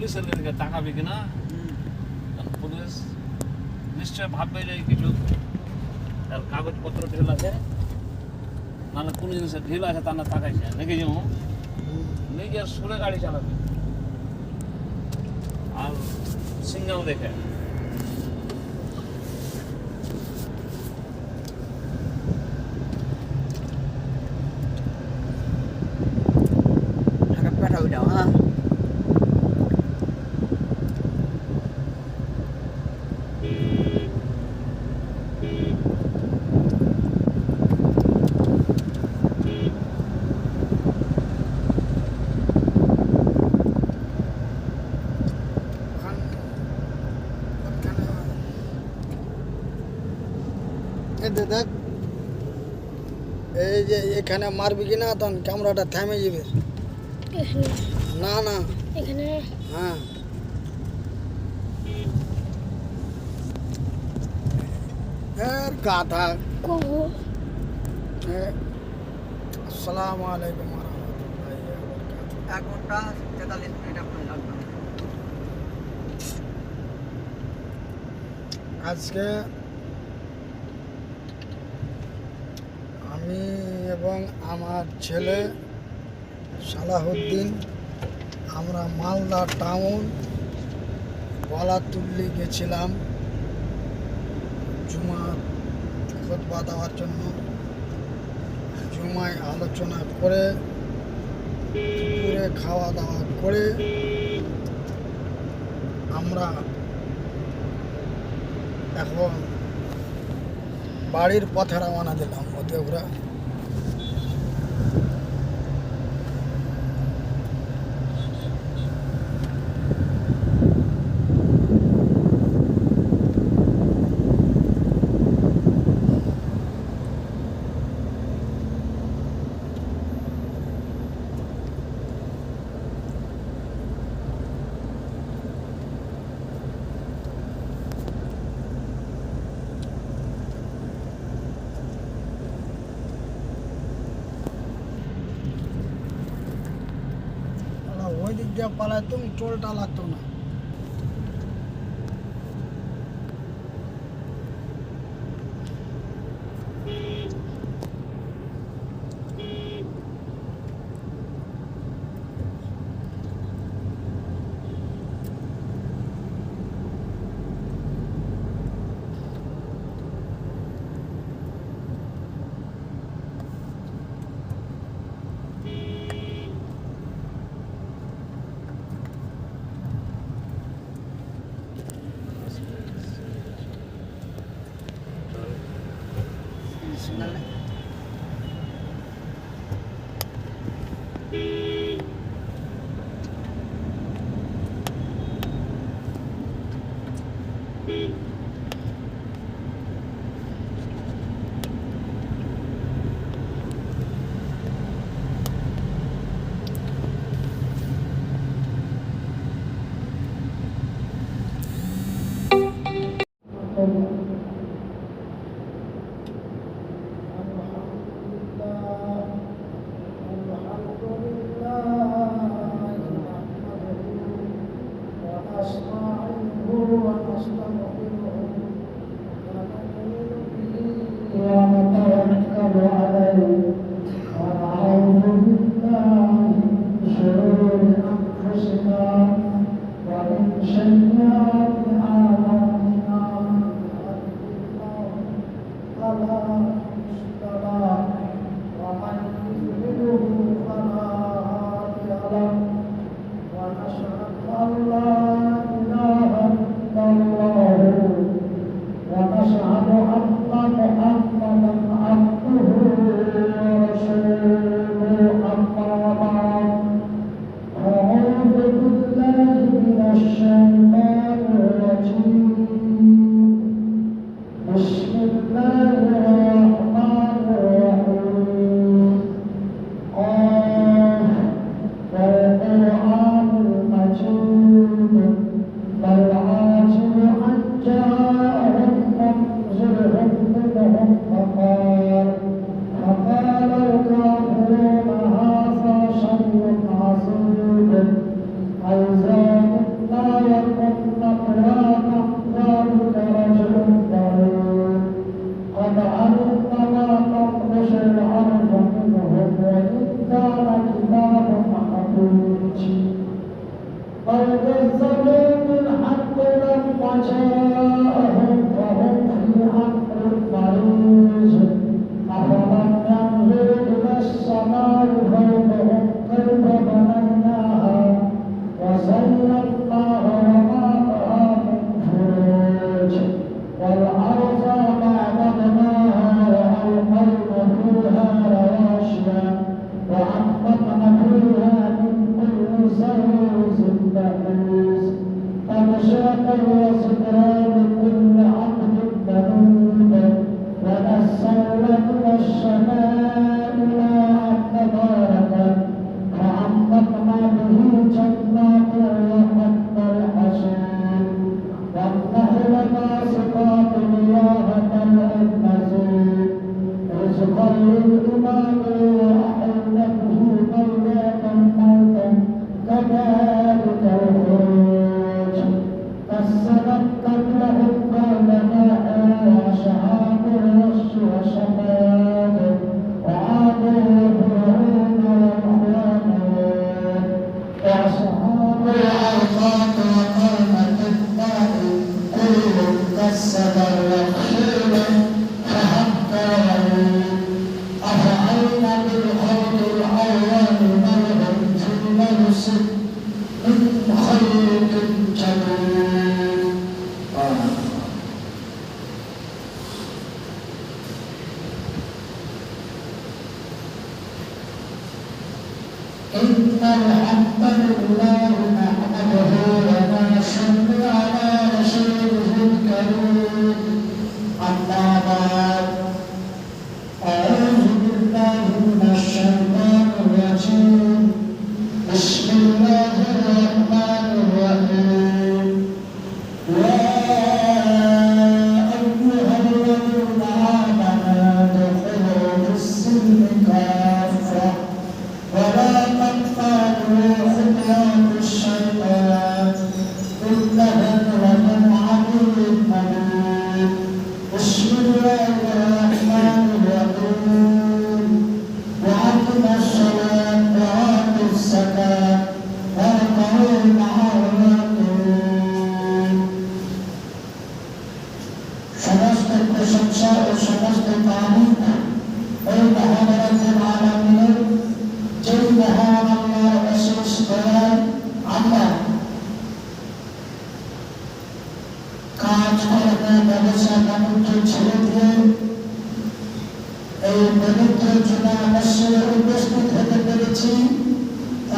পুলিশের দিকে তাকাবে কিনা? পুলিশ নিশ্চয় ভাববে যে কিছু তার কাগজপত্র ঢিল আছে। নাহলে কোনো জিনিসের ঢিল আছে তা না তাকাইছে। নাকি যেমন নিজের সুরে গাড়ি চালাবে। আর সিঙ্গাও দেখে। এই দে দেখ এই যে এখানে মারবি কি না তখন ক্যামেরাটা থেমে যাবে এখানে না না এখানে হ্যাঁ এর গাধা কবো এ, আসসালামু আলাইকুম ওয়া রাহমাতুল্লাহি ওয়া বারাকাতুহু। এক ঘণ্টা তেতাল্লিশ মিনিট আপনার লাগবে আজকে আমি এবং আমার ছেলে সালাহুদ্দিন আমরা মালদা টাউন গলাতুল্লি গেছিলাম। জুমা খোদবা দেওয়ার জন্য। জুমায় আলোচনা করে, দুপুরে খাওয়া দাওয়া করে, আমরা এখন বাড়ির পথে রওনা দিলাম। ওদিওগরা ওই দিক দিয়ে পালাইতুম টোলটা লাগতো?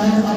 Amém.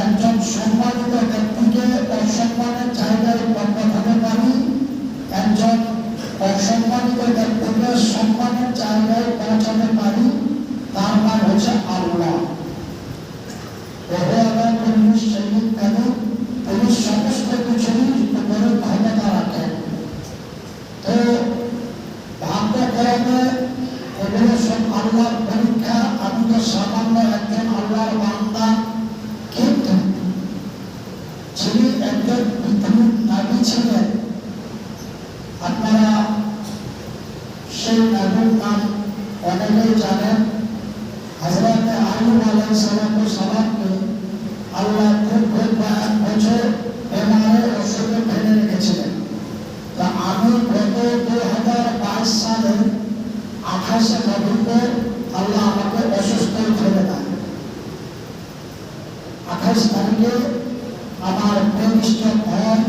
একজন সম্মানিত ব্যক্তিকে অসম্মানের চাহিদায় হতে পারি একজন অসম্মানিত ব্যক্তিকে সম্মানের চাহিদায় পৌঁছাতে পারি, তার নাম হচ্ছে আল্লাহ। আমি গত দু হাজার বাইশ সালে আঠাশে নভেম্বর আল্লাহ আমাকে অসুস্থ ফেলে দেন আঠাশ তারিখে আমার প্রেমিষ্ট হয়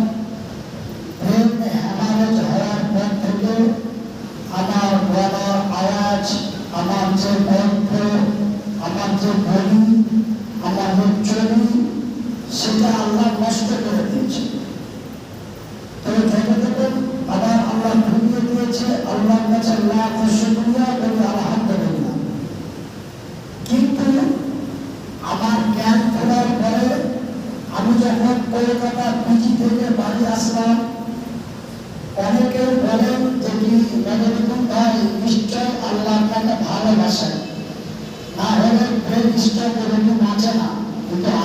প্রেম হ্যামারেজ হওয়ার পর থেকে আমার গলার আওয়াজ আমার যে কণ্ঠ আমার যে বলি আমার যে চলি সেটা আল্লাহ নষ্ট করে দিয়েছে তবে যতটুকু আবার আল্লাহ ঘুরিয়ে দিয়েছে আল্লাহর পরে আমি যখন কলকাতা পিজি থেকে বাড়ি আসলাম অনেকে বলেন যে কি নজরুল ভাই নিশ্চয় আল্লাহ আপনাকে ভালোবাসেন না হলে প্রেম নিশ্চয় বাঁচে না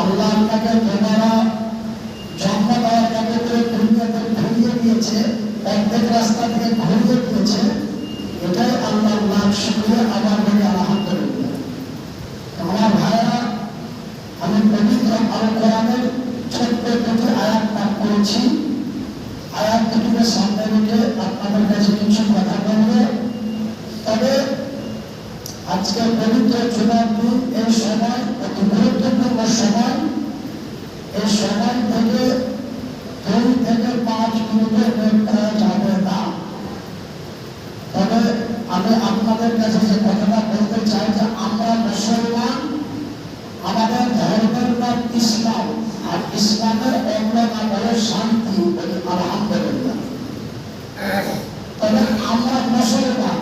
আল্লাহ আপনাকে তোমারা অর্ধেক রাস্তা থেকে ঘুরিয়ে দিয়েছে আল্লাহ লাভ শুক্রিয়া আবার বলি আলহামদুলিল্লাহ আমার ভাইরা আমি পবিত্র আল কোরআনের ছোট্ট দুটি আয়াত পাঠ করেছি আয়াত দুটিকে সামনে রেখে আপনাদের কাছে কিছু কথা বলব তবে আজকে পবিত্র চুনার দিন এই সময় অতি গুরুত্বপূর্ণ সময় এই সময় থেকে দুই থেকে পাঁচ মিনিটের বের করা যাবে না তবে আমি আপনাদের কাছে যে কথাটা বলতে চাই যে আমরা মুসলমান আমাদের ধর্মের নাম ইসলাম আর ইসলামের অন্য নাম হলো শান্তি বলি আলহামদুলিল্লাহ তবে আমরা মুসলমান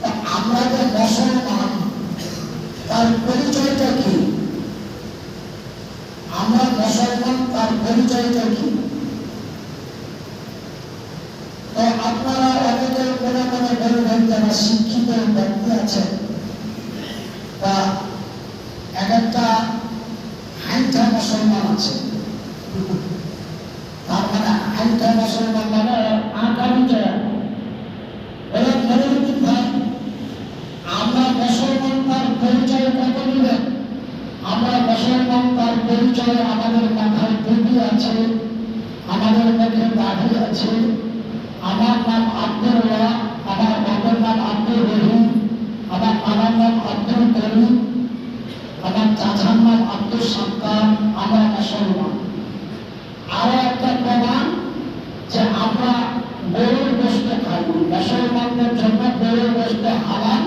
তা আমরা যে মুসলমান তার পরিচয়টা কি? আমরা মুসলমান তার পরিচয়টা কি? আপনারা অনেকে মনে মনে বলবেন যারা শিক্ষিত ব্যক্তি আছেন আমরা গরুর গোস্ত খাই। মুসলমানদের জন্য গরুর গোস্ত হালাল,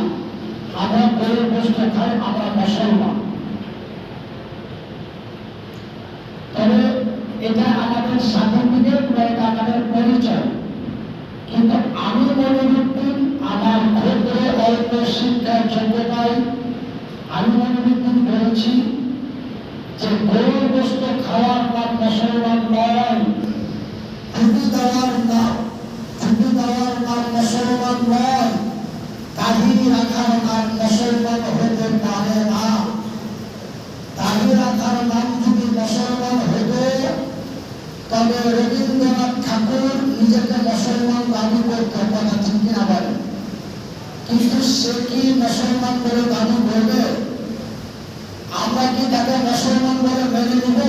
আমরা গরুর গোস্ত খাই, আমরা মুসলমান তবে এটা আমাদের সার্টিফিকেট বা এটা আমাদের পরিচয়। কিন্তু আমি মনে করতেন আমার ক্ষুদ্র অল্প শিক্ষার যোগ্যতায় আমি মনে করতেন বলেছি যে গরুর গোস্ত খাওয়ার নাম মুসলমান নয়। তবে রবীন্দ্রনাথ ঠাকুর নিজেকে মুসলমান দাবি করত কথা ঠিক কিনা কিন্তু সে কি বলে দাবি করবে? আমরা কি তাকে মুসলমান বলে মেনে নিব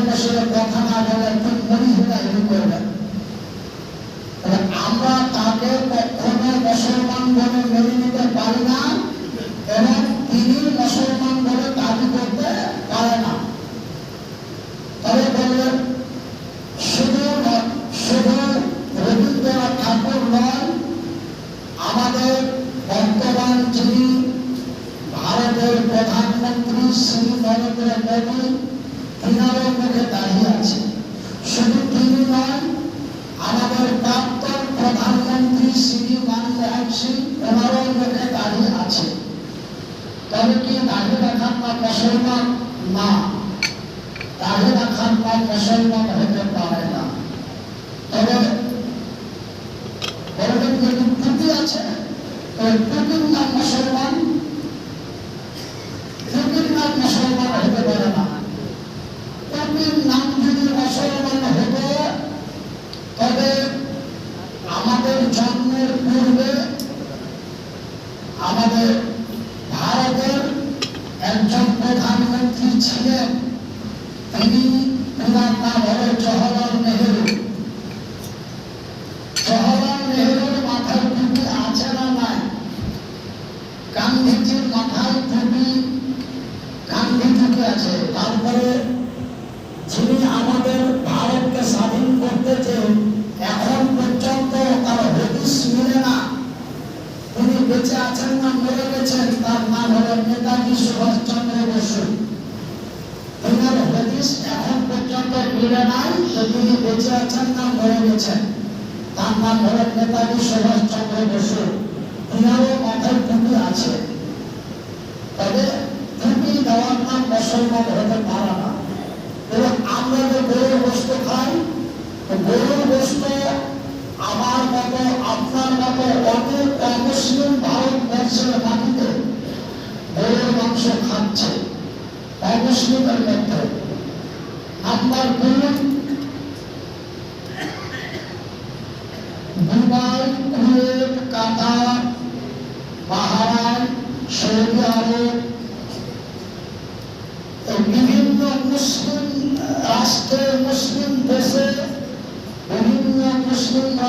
সামনে বসে কথা না বলে একটু মনি এরকম করবেন তো টুপির নাম মুসলমান টুপির নাম মুসলমান হতে পারে না টুপির নাম যদি মুসলমান হতো তবে আমাদের আমাদের ভারতের একজন প্রধানমন্ত্রী ছিলেন তিনি ওনার নাম হলো জওহরলাল নেহেরু জওহরলাল নেহেরুর মাথায় টুপি আছে না নাই গান্ধীজির মাথায় টুপি গান্ধী টুপি আছে তারপরে যিনি আমাদের ভারতকে স্বাধীন করতে যে এখন পর্যন্ত তার হদিস মিলে না তিনি বেঁচে আছেন না মরে গেছেন তার নাম হলো নেতাজি সুভাষচন্দ্র বসু তিনার হদিস এখন পর্যন্ত মিলে নাই যে তিনি বেঁচে আছেন না মরে গেছেন তার নাম হলো নেতাজি সুভাষচন্দ্র বসু তিনারও মাথায় টুপি আছে। তবে টুপি দেওয়ার নাম মুসলমান হতে পারে না। এবং আমরা যে গরুর বস্তু খাই গরুর বস্তু আমার মতো, আপনার মতো অনেক অমুসলিম ভারতবর্ষের মাটিতে গরুর মাংস খাচ্ছে। অমুসলিমের মধ্যে। নাম্বার দুই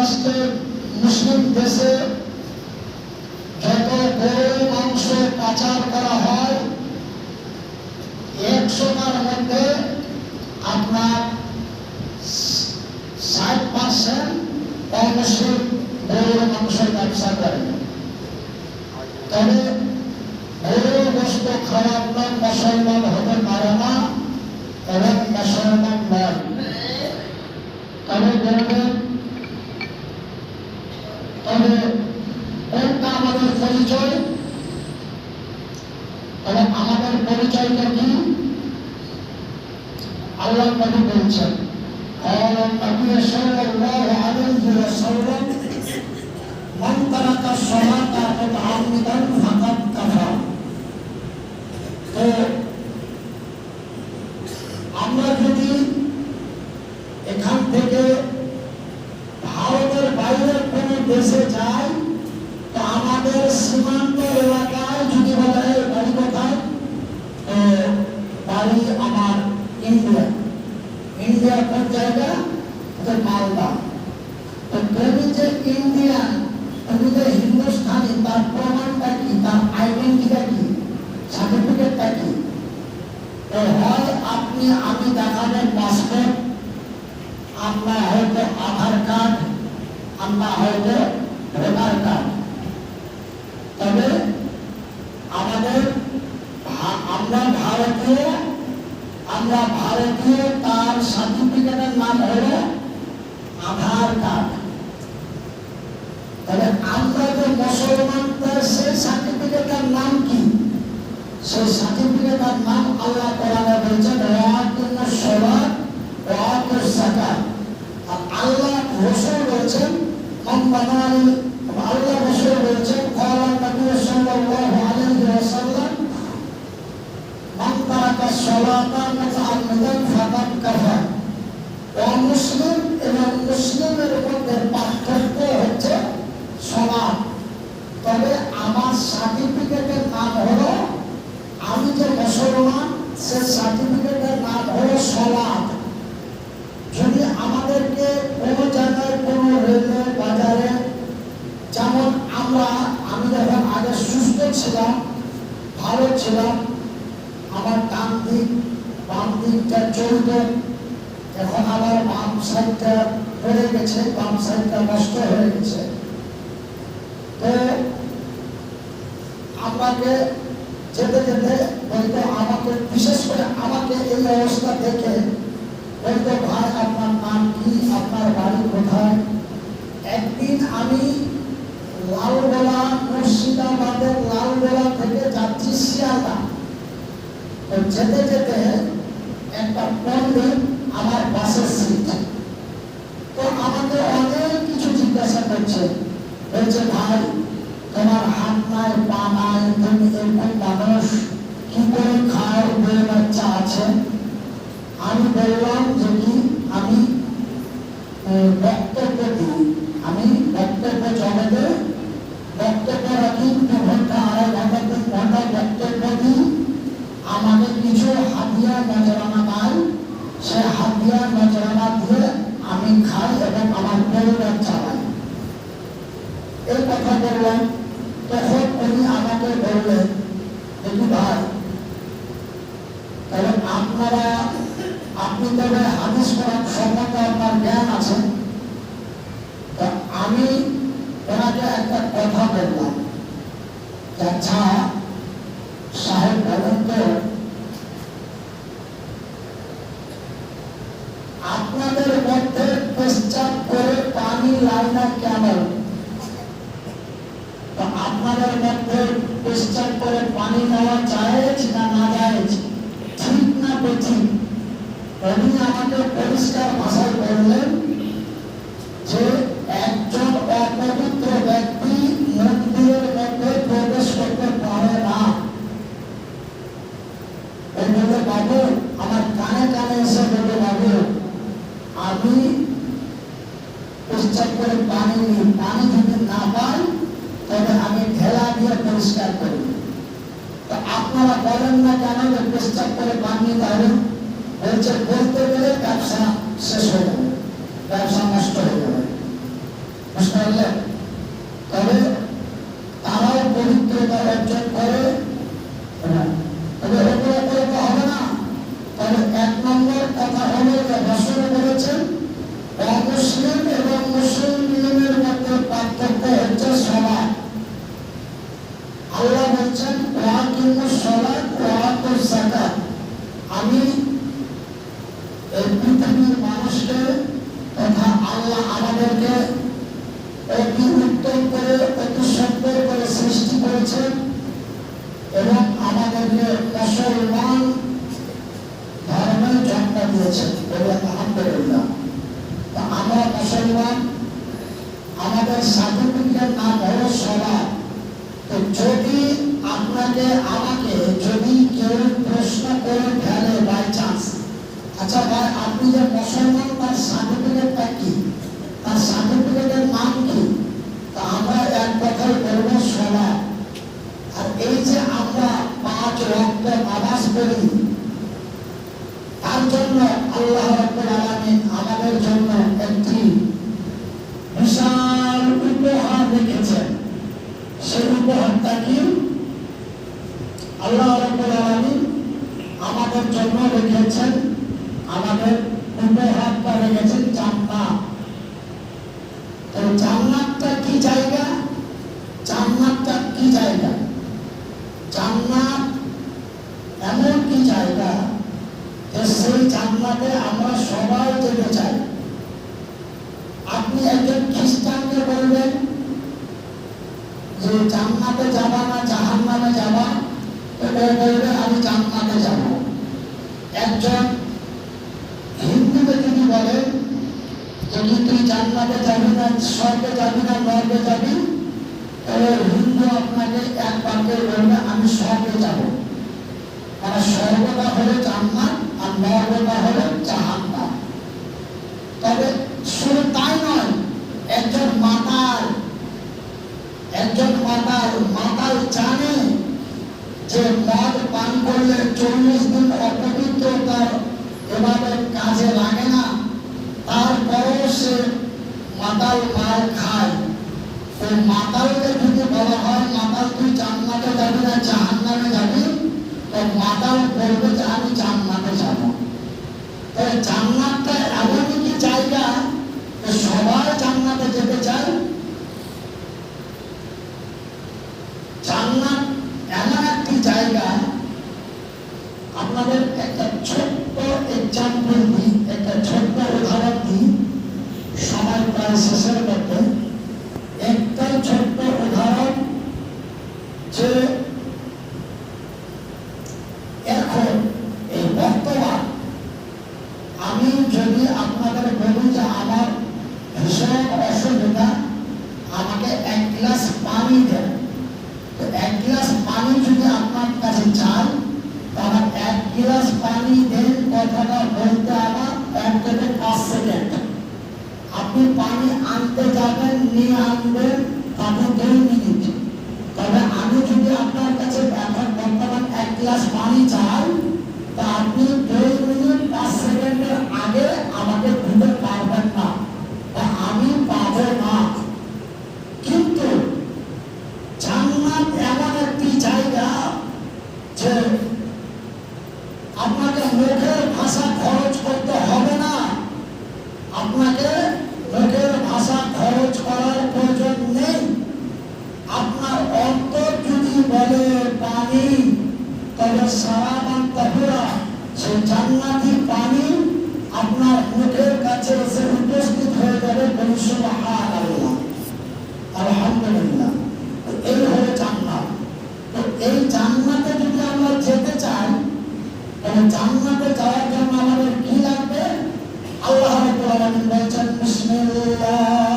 রাষ্ট্রে মুসলিম দেশে যত গরু, মাংস পাচার করা হয় একশোটার মধ্যে আপনার ষাট পার্সেন্ট অমুসলিম গরুর মাংসের ব্যবসা করে। তবে গরুর খারাপ না মুসলমান হতে পারে না এবং মুসলমান নয় তবে বলবেন তবে কোনটা আমাদের পরিচয় তবে আমাদের পরিচয়টা কি আল্লাহ নবী বলছেন قال النبي صلى الله عليه وسلم من ترك الصلاة متعمدا فقد كفر তো আমরা যদি এখান থেকে ভারতের বাইরের কোন দেশে যাই তো আমাদের সীমান্ত এলাকায় যদি বলা হয় বাড়ি কোথায় তো বাড়ি আমার ইন্ডিয়া ইন্ডিয়া কোন জায়গা তো মালদা যে ইন্ডিয়ান যে হিন্দুস্থানি তার প্রমাণটা কি তার আইডেন্টিটা কি সার্টিফিকেটটা কি হয় আপনি আমি দেখাবেন পাসপোর্ট আমরা হয়তো আধার কার্ড আমরা হয়তো ভোটার কার্ড তবে আমাদের ভা- আমরা ভারতীয় আমরা ভারতীয় তার সার্টিফিকেটের নাম হলো আধার কার্ড তবে আমরা যে মুসলমান তার সেই সার্টিফিকেটের নাম কি সেই সার্টিফিকেটের নাম আল্লাহ কোরআনে বলছেন ওয়াকিম সালাত ওয়াকিস যাকাত আর আল্লাহ রাসূল বলছেন আল্লাহ রাসূল বলছেন ক্বালা নবী সাল্লাল্লাহু আলাইহি মান তারাকা সালাতা অমুসলিম এবং মুসলিমের মধ্যে পার্থক্য হচ্ছে তবে আমার সার্টিফিকেটের নাম হলো, আমি যে মুসলমান, সে সার্টিফিকেটের নাম হলো সলাদ যদি আমাদেরকে কোনো জায়গায় কোনো রেলে বাজারে যেমন আমরা আমি যখন আগে সুস্থ ছিলাম ভালো ছিলাম আমার ডান দিক, বাম দিকটা চলত এখন আমার বাম সাইডটা পড়ে গেছে, বাম সাইডটা নষ্ট হয়ে গেছে। তো আমাকে যেতে যেতে বলতো আমাকে, বিশেষ করে আমাকে এই অবস্থা দেখে বলতো ভাই, আপনার নাম কি, আপনার বাড়ি কোথায়? একদিন আমি লালগোলা মুর্শিদাবাদের লালগোলা থেকে যাচ্ছি শিয়ালদা। তো যেতে যেতে একটা পণ্ডিত আমার বাসের সিট তো আমাকে অনেক কিছু জিজ্ঞাসা করছে। বলছে, ভাই, তোমার হাত নাই, পা নাই, তুমি এরকম মানুষ, কি করে খায় বয়ে বাচ্চা আছে? আমি বললাম যে কি, আমি বক্তব্য দিই। আমি বক্তব্য আমাদের কিছু হাতিয়া নজরানা নাই সে হাতিয়া নজরানা দিয়ে আমি খাই এবং আমার পরিবার চালাই। এই কথা বললাম। পরিষ্কার করে পানি নিই পানি যদি না পাই তবে আমি ঢেলা দিয়ে পরিষ্কার করি। আপনারা বলেন না কেন যে পরিষ্কার করে পানি নিতে হবে বলছে, বলতে গেলে ব্যবসা শেষ হয়ে যাবে, ব্যবসা নষ্ট হয়ে যাবে। বুঝতে পারলেন? তবে তারাও পবিত্রতা অর্জন করে হ্যাঁ, তবে ওপরে ওপরে তো হবে না তবে এক নম্বর কথা হলো যে রসুল বলেছেন অমুসলিম এবং মুসলিমের মধ্যে পার্থক্য হচ্ছে সমাজ আল্লাহ বলছেন ওয়াকিমু সলাত ওয়াতু যাকাত আমি এই পৃথিবীর মানুষকে তথা আল্লাহ আমাদেরকে অতি উত্তম করে অতি সুন্দর করে সৃষ্টি করেছেন এবং আমাদেরকে মুসলমান ধর্মের জন্ম দিয়েছেন বলে আলহামদুলিল্লাহ তা আমরা মুসলমান আমাদের সার্টিফিকেট নাম হলো সবার তো যদি আপনাকে আমাকে যদি কেউ প্রশ্ন করে ফেলে বাই চান্স আচ্ছা ভাই আপনি যে মুসলমান তার সার্টিফিকেটটা কি তার সার্টিফিকেটের নাম কি তা আমরা এক কথাই বলব সবার আর এই যে আমরা পাঁচ রক্ত নামাজ পড়ি বিশাল উপহার রেখেছেন। সেই উপহারটা কি আল্লাহ কি জায়গা? জান্নাতটা কি জায়গা? জান্নাত এমন কি জায়গা? সেই আমরা সবাই যেতে চাই। আপনি একজন খ্রিস্টানকে বলবেন যে যাবা না, জাহান্নামে যাবা? তো বলবে, আমি জান্নাতে যাব। একজন হিন্দুকে যদি তুই জান্নাতে যাবি না, স্বর্গে যাবি না নর্গে যাবি? তাহলে হিন্দু আপনাকে এক বাক্যে বলবে, আমি স্বর্গে যাব। মানে স্বর্গটা হলো জান্নাত আর নর্গটা হলো জাহান্নাম। তবে শুধু তাই নয়, একজন মাতাল একজন মাতাল মাতাল জানে যে মদ পান করলে চল্লিশ দিন অপবিত্র তার এভাবে কাজে লাগে না। তারপরেও সে মাতাল মাল খায়। তো মাতালকে যদি বলা হয়, মাতাল তুই জান্নাতে যাবি না, জাহান্নামে যাবি? তো মাতাল বলবে যে আমি যাব। এমন কি জায়গা সবাই যেতে চায়। এমন একটি জায়গা, আপনাদের একটা ছোট্ট এক্সাম্পল দিই, একটা ছোট্ট উদাহরণ দিই। সময় প্রায় শেষের মধ্যে একটাই ছোট্ট উদাহরণ যে এখন এই বর্তমান আমি যদি আপনাদের বলি যে আমার ভীষণ অসুবিধা আমাকে এক গ্লাস পানি দেন তো এক গ্লাস পানি যদি আপনার কাছে চান তাহলে এক গ্লাস পানি দেন কথাটা বলতে আমার এক থেকে পাঁচ সেকেন্ড আপনি পানি আনতে যাবেন, নিয়ে আনবেন তাতে দুই মিনিট। তবে আমি যদি আপনার কাছে এক গ্লাস পানি চাই, তা আপনি জান্নাতে যদি আমরা যেতে চাই, তাহলে জান্নাতে যাওয়ার জন্য আমাদের কি লাগবে? আল্লাহ রাব্বুল বলেছেন, বিসমিল্লাহ।